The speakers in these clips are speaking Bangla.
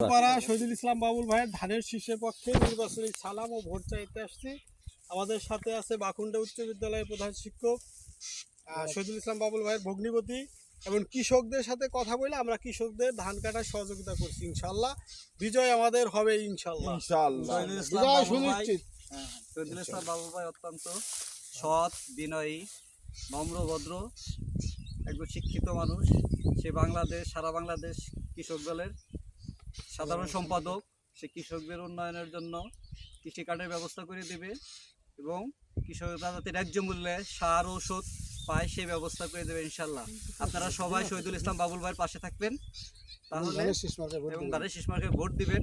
পাড়া শহীদুল ইসলাম বাবুল ভাইয়ের ধানের শীর্ষের পক্ষে নির্বাচনী সালাম ও ভোট চাইতে আসছি। আমাদের সাথে আছে বাকুন্ডা উচ্চ বিদ্যালয়ের প্রধান শিক্ষক শহীদুল ইসলাম বাবুল ভাইয়ের ভগ্নিপতি এবং কৃষকদের সাথে কথা বলে আমরা কৃষকদের ধান কাটার সহযোগিতা করছি ইনশাল্লাহ। বিজয় আমাদের হবে ইনশাল্লাহ। শহীদুল ইসলাম ভাই হ্যাঁ, শহীদুল ইসলাম বাবু ভাই অত্যন্ত সৎ বিনয়ী নম্র ভদ্র একজন শিক্ষিত মানুষ। সে বাংলাদেশ সারা বাংলাদেশ কৃষক দলের সাধারণ সম্পাদক সে কৃষকদের উন্নয়নের জন্য কৃষি কার্ডের ব্যবস্থা করে দেবে এবং কৃষকরা যাতে ন্যায্য মূল্যে সার ওষুধ পায় সেই ব্যবস্থা করে দেবে ইনশাল্লাহ। আপনারা সবাই শহীদুল ইসলাম বাবুল ভাইয়ের পাশে থাকবেন। তাহলে এবং তাদের শিশমাকে ভোট দিবেন।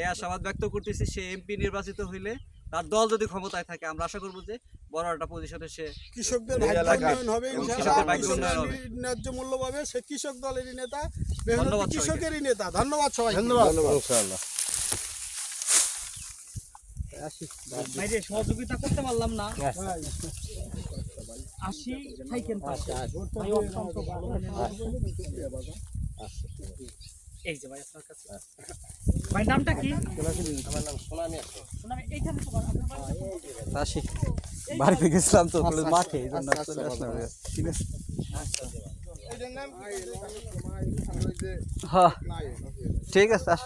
এই আশাবাদ ব্যক্ত করতেছি সে এমপি নির্বাচিত হইলে তার দল যদি ক্ষমতায় থাকে আমরা আশা করব যে বড় একটা পজিশনে সে কৃষকদের উন্নয়ন হবে ন্যায্য মূল্য পাবে সে কৃষক দলেরই নেতা ধন্যবাদ কৃষকেরই নেতা। ধন্যবাদ সবাই ধন্যবাদ। ইনশাআল্লাহ। বাইরে সহযোগিতা করতে পারলাম না। আসি থাইকেন পাশে। ভাই অত্যন্ত ভালো। এই যে ভাই আপনার কাছে। ভাই নামটা কি? আমার নাম সোনামি সোনামি এইখানে তো আপনার বাড়ি আসি বাড়িতে গেছিলাম তো মাঠে এই জন্য চলে আসলাম। ঠিক আছে। হ্যাঁ। ঠিক আছে আস